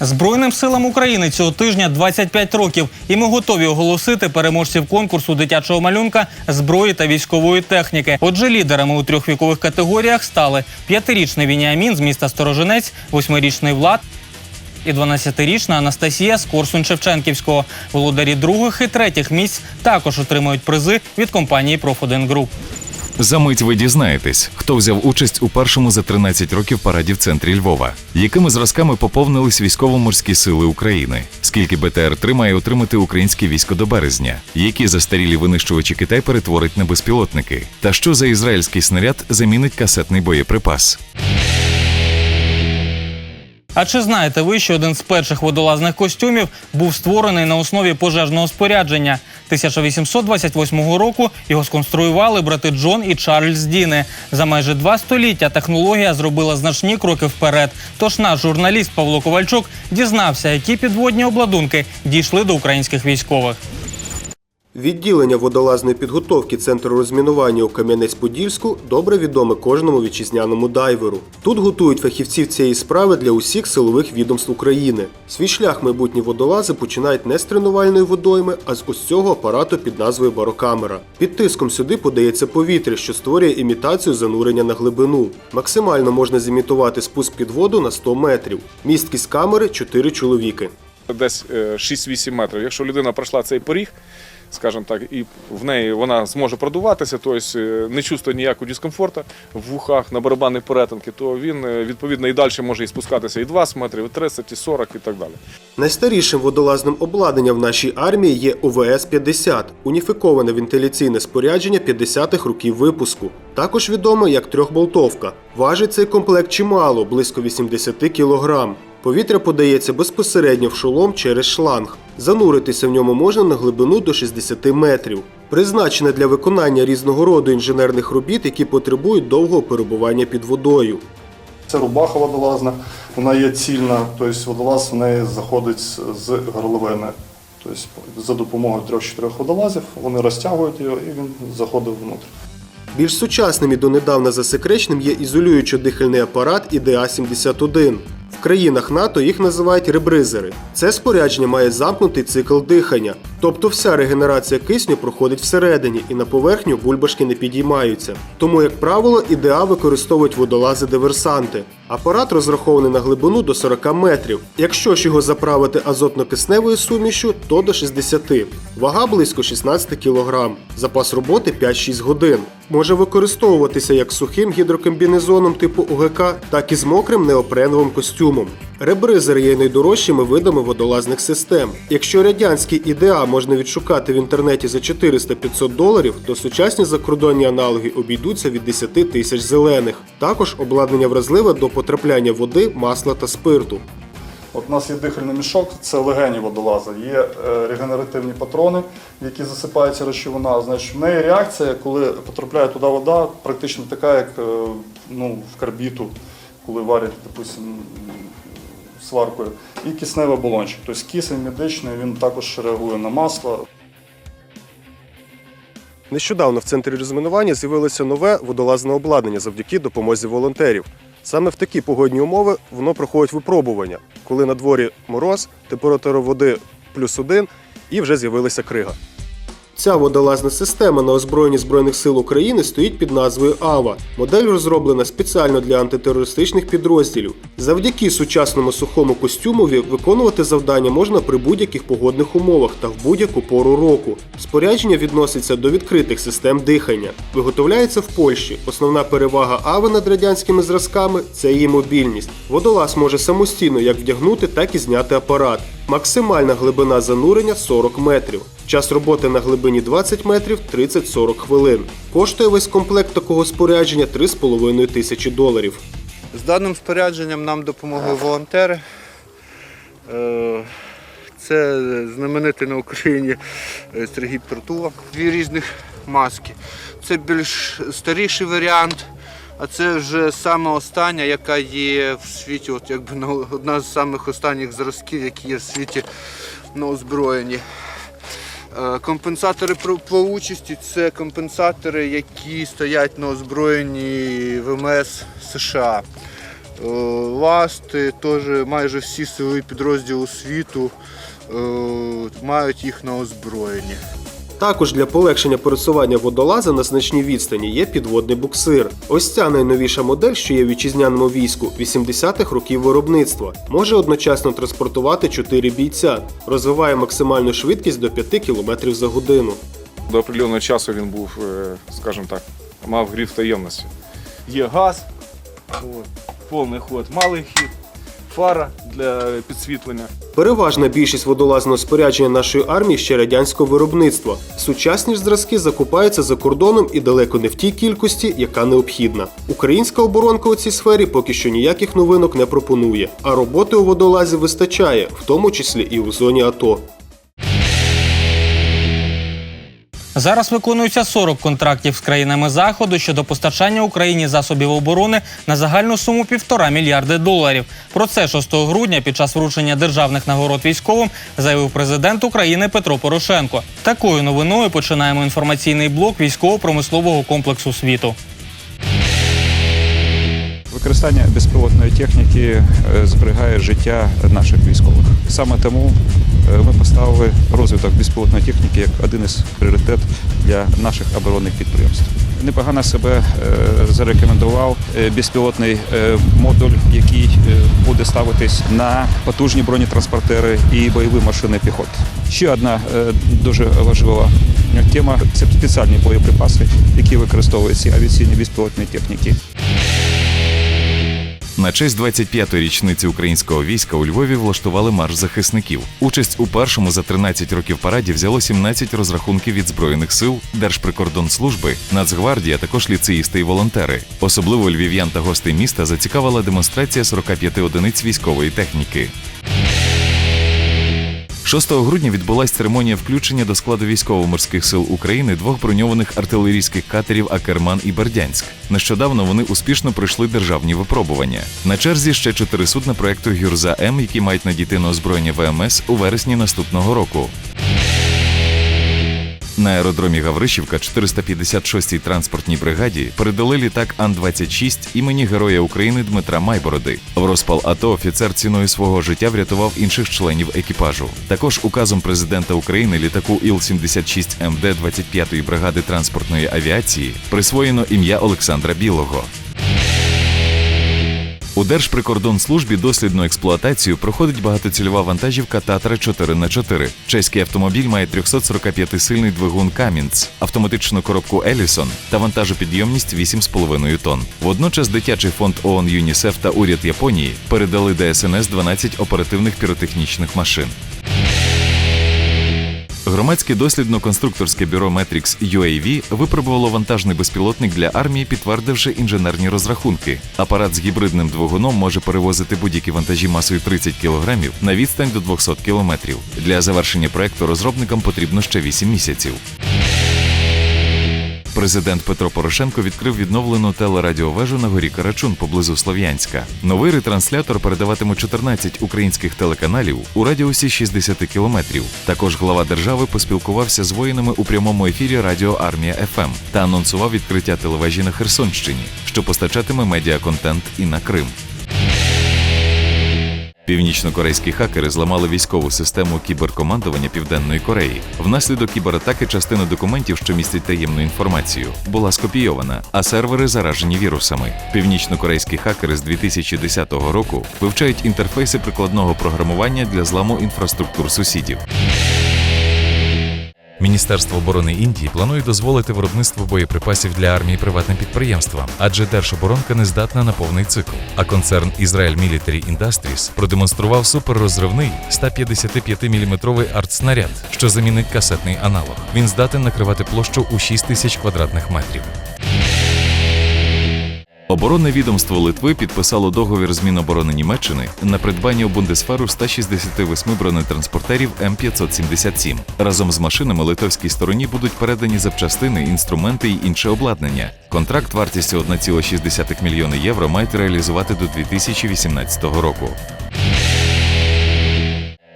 Збройним силам України цього тижня 25 років, і ми готові оголосити переможців конкурсу дитячого малюнка зброї та військової техніки. Отже, лідерами у трьох вікових категоріях стали п'ятирічний Вініамін з міста Сторожинець, восьмирічний Влад. І 12-річна Анастасія з Корсунь Шевченківського. Володарі других і третіх місць також отримують призи від компанії Проф1 Груп. За мить ви дізнаєтесь, хто взяв участь у першому за 13 років параді в центрі Львова, якими зразками поповнились військово-морські сили України, скільки БТР-3 має отримати українське військо до березня, які застарілі винищувачі Китай перетворить на безпілотники, та що за ізраїльський снаряд замінить касетний боєприпас. А чи знаєте ви, що один з перших водолазних костюмів був створений на основі пожежного спорядження? 1828 року його сконструювали брати Джон і Чарльз Діни. За майже два століття технологія зробила значні кроки вперед. Тож наш журналіст Павло Ковальчук дізнався, які підводні обладунки дійшли до українських військових. Відділення водолазної підготовки Центру розмінування у Кам'янець-Подільську добре відоме кожному вітчизняному дайверу. Тут готують фахівців цієї справи для усіх силових відомств України. Свій шлях майбутні водолази починають не з тренувальної водойми, а з ось цього апарату під назвою барокамера. Під тиском сюди подається повітря, що створює імітацію занурення на глибину. Максимально можна зімітувати спуск під воду на 100 метрів. Місткість камери 4 чоловіки. десь е, 6-8 метрів. Якщо людина пройшла цей поріг, скажімо так, і в неї вона зможе продуватися, тобто е, не чувствує ніякого дискомфорту в вухах на барабанній перетинки, то він е, відповідно і далі може і спускатися і 20 метрів, і 30, і 40 і так далі. Найстарішим водолазним обладнанням в нашій армії є ОВС-50 – уніфіковане вентиляційне спорядження 50-х років випуску. Також відомо як трьохболтовка. Важить цей комплект чимало, близько 80 кг. Повітря подається безпосередньо в шолом через шланг. Зануритися в ньому можна на глибину до 60 метрів. Призначене для виконання різного роду інженерних робіт, які потребують довгого перебування під водою. Це рубаха водолазна, вона є цільна, тобто водолаз в неї заходить з горловини. Тобто за допомогою трьох-чотирьох водолазів вони розтягують його і він заходить внутрь. Більш сучасним і донедавна засекреченим є ізолюючо-дихальний апарат ІДА-71. В країнах НАТО їх називають ребризери. Це спорядження має замкнутий цикл дихання, тобто вся регенерація кисню проходить всередині і на поверхню бульбашки не підіймаються. Тому, як правило, ІДА використовують водолази-диверсанти. Апарат розрахований на глибину до 40 метрів. Якщо ж його заправити азотно-кисневою сумішю, то до 60. Вага близько 16 кг. Запас роботи 5-6 годин. Може використовуватися як сухим гідрокомбінезоном типу ОГК, так і з мокрим неопреновим костюмом. Ребризери є найдорожчими видами водолазних систем. Якщо радянський ідеа можна відшукати в інтернеті за 400-500 доларів, то сучасні закордонні аналоги обійдуться від 10 тисяч зелених. Також обладнання вразливе до потрапляння води, масла та спирту. От у нас є дихальний мішок, це легені водолаза. Є е, регенеративні патрони, в які засипається речовина. Значить, в неї реакція, коли потрапляє туди вода, практично така, як е, ну, в карбіту, коли варять, допустим, сваркою. І кисневий балончик. Тобто кисень медичний, він також реагує на масло. Нещодавно в центрі розмінування з'явилося нове водолазне обладнання завдяки допомозі волонтерів. Саме в такі погодні умови воно проходить випробування, коли на дворі мороз, температура води плюс один і вже з'явилася крига. Ця водолазна система на озброєнні Збройних сил України стоїть під назвою АВА. Модель розроблена спеціально для антитерористичних підрозділів. Завдяки сучасному сухому костюмові виконувати завдання можна при будь-яких погодних умовах та в будь-яку пору року. Спорядження відноситься до відкритих систем дихання. Виготовляється в Польщі. Основна перевага АВИ над радянськими зразками це її мобільність. Водолаз може самостійно як вдягнути, так і зняти апарат. Максимальна глибина занурення 40 метрів. Час роботи на глибині 20 метрів 30-40 хвилин. Коштує весь комплект такого спорядження 3,5 тисячі доларів. З даним спорядженням нам допомогли волонтери. Е, Це знаменитий на Україні е, Сергій Притула. Дві різних маски. Це більш старіший варіант, а це вже саме остання, яка є в світі, от якби на- одна з самих останніх зразків, які є в світі на озброєнні. Е, Компенсатори плавучості це компенсатори, які стоять на озброєнні ВМС США. Е, Ласти, теж майже всі сили підрозділу світу е, мають їх на озброєнні. Також для полегшення пересування водолаза на значній відстані є підводний буксир. Ось ця найновіша модель, що є в вітчизняному війську 80-х років виробництва, може одночасно транспортувати 4 бійця, розвиває максимальну швидкість до 5 км за годину. До определеного часу він був, е, скажімо так, мав гриф таємності. Є газ, повний ход, малий хід, фара для підсвітлення. Переважна більшість водолазного спорядження нашої армії ще радянського виробництва. Сучасні ж зразки закупаються за кордоном і далеко не в тій кількості, яка необхідна. Українська оборонка у цій сфері поки що ніяких новинок не пропонує, а роботи у водолазі вистачає, в тому числі і у зоні АТО. Зараз виконується 40 контрактів з країнами заходу щодо постачання Україні засобів оборони на загальну суму півтора мільярди доларів. Про це 6 грудня під час вручення державних нагород військовим заявив президент України Петро Порошенко. Такою новиною починаємо інформаційний блок військово-промислового комплексу світу. Використання безпілотної техніки е, зберігає життя наших військових. Саме тому е, ми поставили розвиток безпілотної техніки як один із пріоритет для наших оборонних підприємств. Непогано себе е, зарекомендував безпілотний модуль, який буде ставитись на потужні бронетранспортери і бойові машини піхоти. Ще одна дуже важлива тема це спеціальні боєприпаси, які використовують ці авіаційні безпілотні техніки. На честь 25-ї річниці українського війська у Львові влаштували марш захисників. Участь у першому за 13 років параді взяло 17 розрахунків від збройних сил, Держприкордонслужби, Нацгвардії, а також ліцеїсти і волонтери. Особливо львів'ян та гостей міста зацікавила демонстрація 45 одиниць військової техніки. 6 грудня відбулася церемонія включення до складу військово-морських сил України двох броньованих артилерійських катерів Акерман і Бердянськ. Нещодавно вони успішно пройшли державні випробування. На черзі ще чотири судна проекту Гюрза М, які мають надійти на озброєння ВМС у вересні наступного року. На аеродромі Гавришівка 456-й транспортній бригаді передали літак Ан-26 імені Героя України Дмитра Майбороди. В розпал АТО офіцер ціною свого життя врятував інших членів екіпажу. Також указом президента України літаку Іл-76 МД 25-ї бригади транспортної авіації присвоєно ім'я Олександра Білого. У Держприкордонслужбі дослідну експлуатацію проходить багатоцільова вантажівка Татра 4 х 4 Чеський автомобіль має 345-сильний двигун Камінц, автоматичну коробку Елісон та вантажопідйомність 8,5 тонн. Водночас дитячий фонд ООН ЮНІСЕФ та уряд Японії передали ДСНС 12 оперативних піротехнічних машин. Громадське дослідно-конструкторське бюро Matrix UAV випробувало вантажний безпілотник для армії, підтвердивши інженерні розрахунки. Апарат з гібридним двигуном може перевозити будь-які вантажі масою 30 кг на відстань до 200 км. Для завершення проекту розробникам потрібно ще 8 місяців. Президент Петро Порошенко відкрив відновлену телерадіовежу на горі Карачун поблизу Слов'янська. Новий ретранслятор передаватиме 14 українських телеканалів у радіусі 60 кілометрів. Також глава держави поспілкувався з воїнами у прямому ефірі Радіо Армія ФМ та анонсував відкриття телевежі на Херсонщині, що постачатиме медіаконтент і на Крим. Північно-корейські хакери зламали військову систему кіберкомандування Південної Кореї. Внаслідок кібератаки частина документів, що містять таємну інформацію, була скопійована, а сервери заражені вірусами. Північно-корейські хакери з 2010 року вивчають інтерфейси прикладного програмування для зламу інфраструктур сусідів. Міністерство оборони Індії планує дозволити виробництво боєприпасів для армії приватним підприємствам, адже держоборонка не здатна на повний цикл. А концерн Ізраїль Military Industries продемонстрував суперрозривний 155-мм артснаряд, що замінить касетний аналог. Він здатен накривати площу у 6 тисяч квадратних метрів. Оборонне відомство Литви підписало договір з Міноборони Німеччини на придбання у Бундесферу 168 бронетранспортерів М577. Разом з машинами литовській стороні будуть передані запчастини, інструменти й інше обладнання. Контракт вартістю 1,6 мільйони євро мають реалізувати до 2018 року.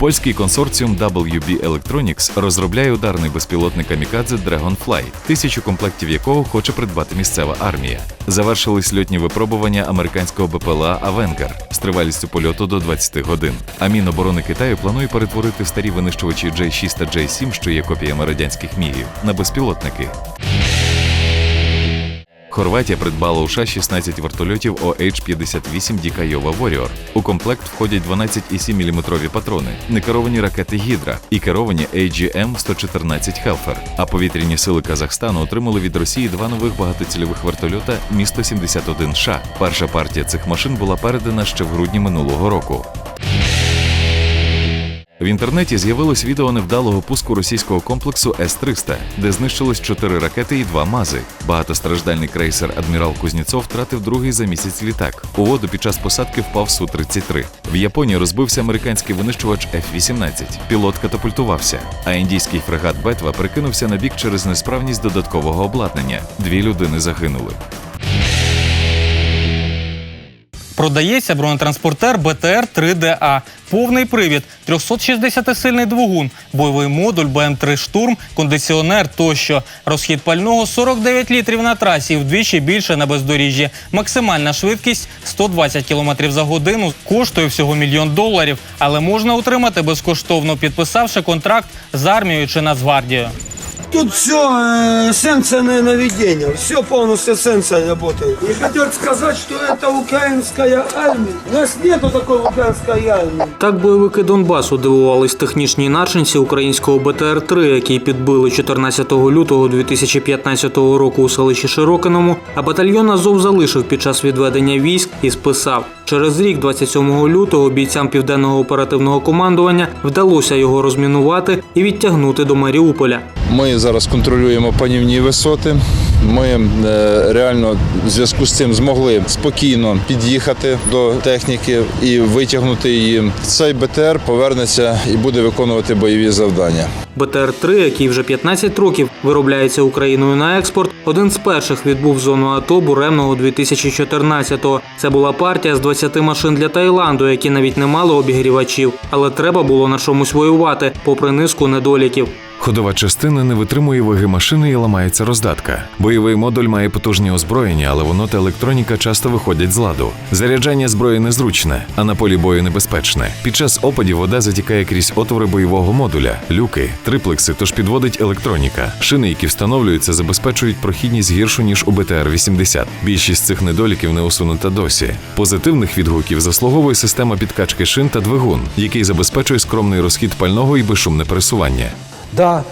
Польський консорціум WB Electronics розробляє ударний безпілотник камікадзе Dragonfly, тисячу комплектів якого хоче придбати місцева армія. Завершились льотні випробування американського БПЛА Авенгар з тривалістю польоту до 20 годин. А Міноборони Китаю планує перетворити старі винищувачі J-6 та J-7, що є копіями радянських мігів, на безпілотники. Хорватія придбала у США 16 вертольотів OH-58 Дікайова Warrior. У комплект входять 12,7 мм патрони, некеровані ракети Гідра і керовані AGM-114 Hellfire. А повітряні сили Казахстану отримали від Росії два нових багатоцільових вертольота місто 71 ша Перша партія цих машин була передана ще в грудні минулого року. В інтернеті з'явилось відео невдалого пуску російського комплексу С-300, де знищилось чотири ракети і два мази. Багатостраждальний крейсер Адмірал Кузнєцов втратив другий за місяць літак. У воду під час посадки впав Су-33. В Японії розбився американський винищувач F-18. Пілот катапультувався, а індійський фрегат Бетва перекинувся на бік через несправність додаткового обладнання. Дві людини загинули. Продається бронетранспортер БТР 3ДА. Повний привід, 360-сильний двигун, бойовий модуль БМ-3 штурм, кондиціонер тощо. Розхід пального 49 літрів на трасі, вдвічі більше на бездоріжжі. Максимальна швидкість 120 км за годину. Коштує всього мільйон доларів, але можна отримати безкоштовно, підписавши контракт з армією чи Нацгвардією. Тут все э, сенсорное наведение, все полностью сенсор работает. И хотел сказать, что это украинская армия. У нас нету такой украинской армии. Так бойовики Донбасу дивувались технічній начинці українського БТР-3, який підбили 14 лютого 2015 року у селищі Широкиному, а батальйон Азов залишив під час відведення військ і списав. Через рік, 27 лютого, бійцям південного оперативного командування вдалося його розмінувати і відтягнути до Маріуполя. Ми зараз контролюємо панівні висоти. Ми е, реально в зв'язку з цим змогли спокійно під'їхати до техніки і витягнути її. Цей БТР повернеться і буде виконувати бойові завдання. БТР-3, який вже 15 років виробляється Україною на експорт, один з перших відбув зону АТО буремного 2014-го. Це була партія з 20 машин для Таїланду, які навіть не мали обігрівачів, але треба було на чомусь воювати, попри низку недоліків. Ходова частина не витримує ваги машини і ламається роздатка. Бойовий модуль має потужні озброєння, але воно та електроніка часто виходять з ладу. Заряджання зброї незручне, а на полі бою небезпечне. Під час опадів вода затікає крізь отвори бойового модуля, люки, триплекси, тож підводить електроніка. Шини, які встановлюються, забезпечують прохідність гіршу ніж у БТР-80. Більшість цих недоліків не усунута досі. Позитивних відгуків заслуговує система підкачки шин та двигун, який забезпечує скромний розхід пального і безшумне пересування. Да,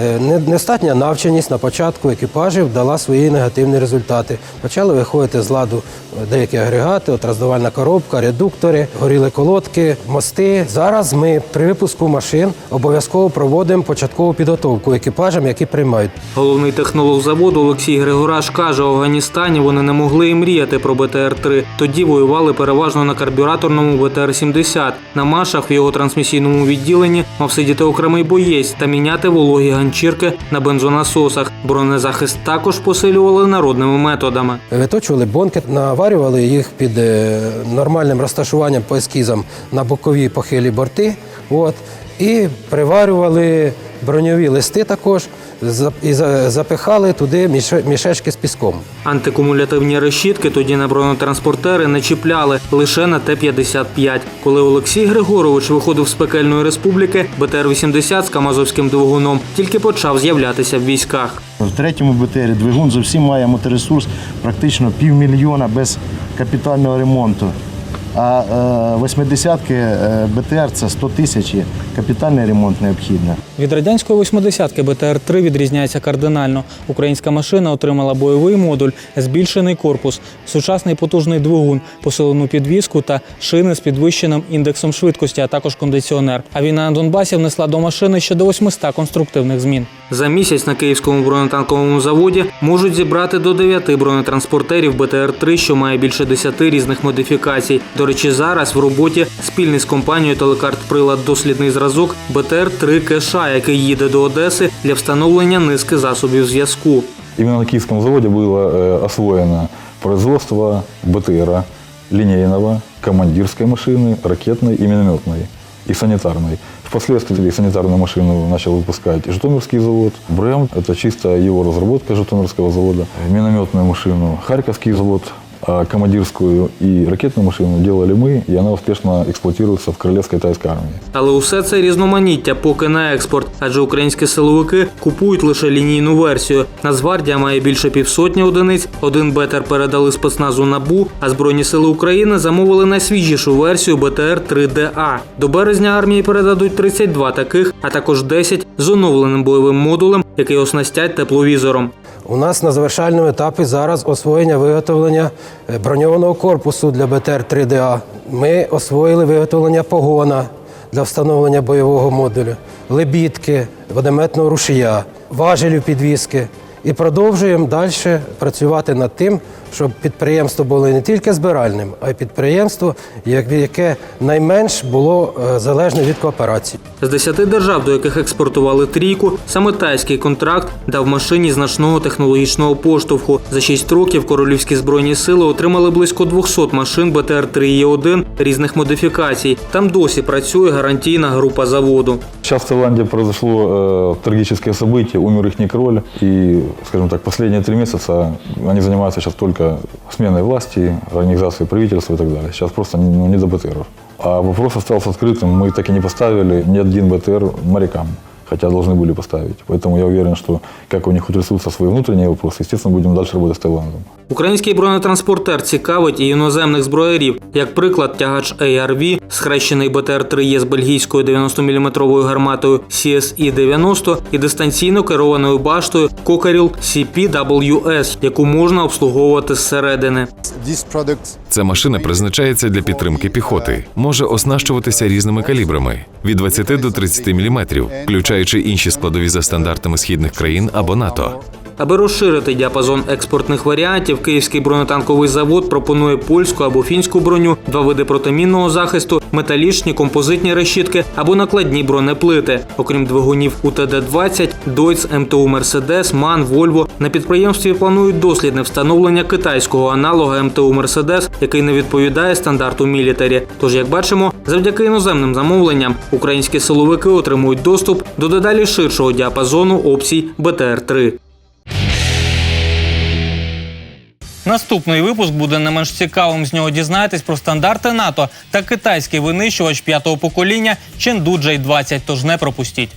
е, недостатня навченість на початку екіпажів дала свої негативні результати. Почали виходити з ладу деякі агрегати, от роздавальна коробка, редуктори, горіли колодки, мости. Зараз ми при випуску машин обов'язково проводимо початкову підготовку екіпажам, які приймають. Головний технолог заводу Олексій Григораш каже, у Афганістані вони не могли і мріяти про БТР-3. Тоді воювали переважно на карбюраторному БТР-70. На машах в його трансмісійному відділенні мав сидіти окремий боєць та міняти вологі ганчірки на бензонасосах. Бронезахист також посилювали народними методами. Виточували бонки, наварювали їх під е, нормальним розташуванням по ескізам на бокові похилі борти. От, і приварювали броньові листи також і запихали туди міше- мішечки з піском. Антикумулятивні решітки тоді на бронетранспортери не чіпляли лише на Т-55. Коли Олексій Григорович виходив з пекельної республіки, БТР-80 з камазовським двигуном тільки почав з'являтися в військах. В третьому БТРі двигун зовсім має моторесурс практично півмільйона без капітального ремонту. А е, 80-ки е, БТР це 100 тисяч, і капітальний ремонт необхідний. Від радянської 80-ки БТР-3 відрізняється кардинально. Українська машина отримала бойовий модуль, збільшений корпус, сучасний потужний двигун, посилену підвіску та шини з підвищеним індексом швидкості, а також кондиціонер. А війна на Донбасі внесла до машини ще до 800 конструктивних змін. За місяць на київському бронетанковому заводі можуть зібрати до 9 бронетранспортерів БТР-3, що має більше 10 різних модифікацій. До речі, зараз в роботі спільний з компанією Телекарт Прилад дослідний зразок БТР-3 Кеша, який їде до Одеси для встановлення низки засобів зв'язку. Именно на киевском заводе было э, освоено производство БТРа, линейного, командирской машины, ракетной и минометной, и санитарной. Впоследствии санитарную машину начал выпускать Житомирский завод. БРЭМ – это чисто его разработка Житомирского завода. Минометную машину Харьковский завод. а командирскую и ракетную машину делали мы, и она успешно эксплуатируется в Королевской тайской армии. Але усе це різноманіття поки на експорт, адже українські силовики купують лише лінійну версію. Нацгвардія має більше півсотні одиниць. Один БТР передали спецназу НАБУ, а Збройні сили України замовили найсвіжішу версію БТР 3ДА. До березня армії передадуть 32 таких, а також 10 з оновленим бойовим модулем, який оснастять тепловізором. У нас на завершальному етапі зараз освоєння виготовлення е, броньованого корпусу для БТР 3ДА. Ми освоїли виготовлення погона для встановлення бойового модулю, лебідки, водометного рушія, важелів підвіски. І продовжуємо далі працювати над тим, щоб підприємство було не тільки збиральним, а й підприємство, як- яке найменш було е, залежне від кооперації. З 10 держав, до яких експортували трійку, саме тайський контракт дав машині значного технологічного поштовху. За 6 років королівські збройні сили отримали близько 200 машин БТР 3 1 різних модифікацій. Там досі працює гарантійна група заводу. Сейчас в Таиланде произошло э, трагическое событие, умер их кроль, и, скажем так, последние три месяца они занимаются сейчас только сменой власти, организацией правительства и так далее. Сейчас просто ну, не до БТРов. А вопрос остался открытым, мы так и не поставили ни один БТР морякам, хотя должны были поставить. Поэтому я уверен, что как у них утрясутся свои внутренние вопросы, естественно, будем дальше работать с Таиландом. Український бронетранспортер цікавить і іноземних зброярів. Як приклад, тягач ARV, схрещений БТР 3 є з бельгійською 90-мм гарматою CSI-90 і дистанційно керованою баштою Cockerill CPWS, яку можна обслуговувати зсередини. Ця машина призначається для підтримки піхоти, може оснащуватися різними калібрами від 20 до 30 мм, включаючи інші складові за стандартами східних країн або НАТО. Аби розширити діапазон експортних варіантів, Київський бронетанковий завод пропонує польську або фінську броню, два види протимінного захисту, металічні, композитні решітки або накладні бронеплити. Окрім двигунів УТД-20, Дойц, МТУ Мерседес, МАН, Вольво на підприємстві планують дослідне встановлення китайського аналога МТУ Мерседес, який не відповідає стандарту мілітарі. Тож, як бачимо, завдяки іноземним замовленням українські силовики отримують доступ до дедалі ширшого діапазону опцій БТР-3. Наступний випуск буде не менш цікавим. З нього дізнаєтесь про стандарти НАТО та китайський винищувач п'ятого покоління Ченду J-20, Тож не пропустіть.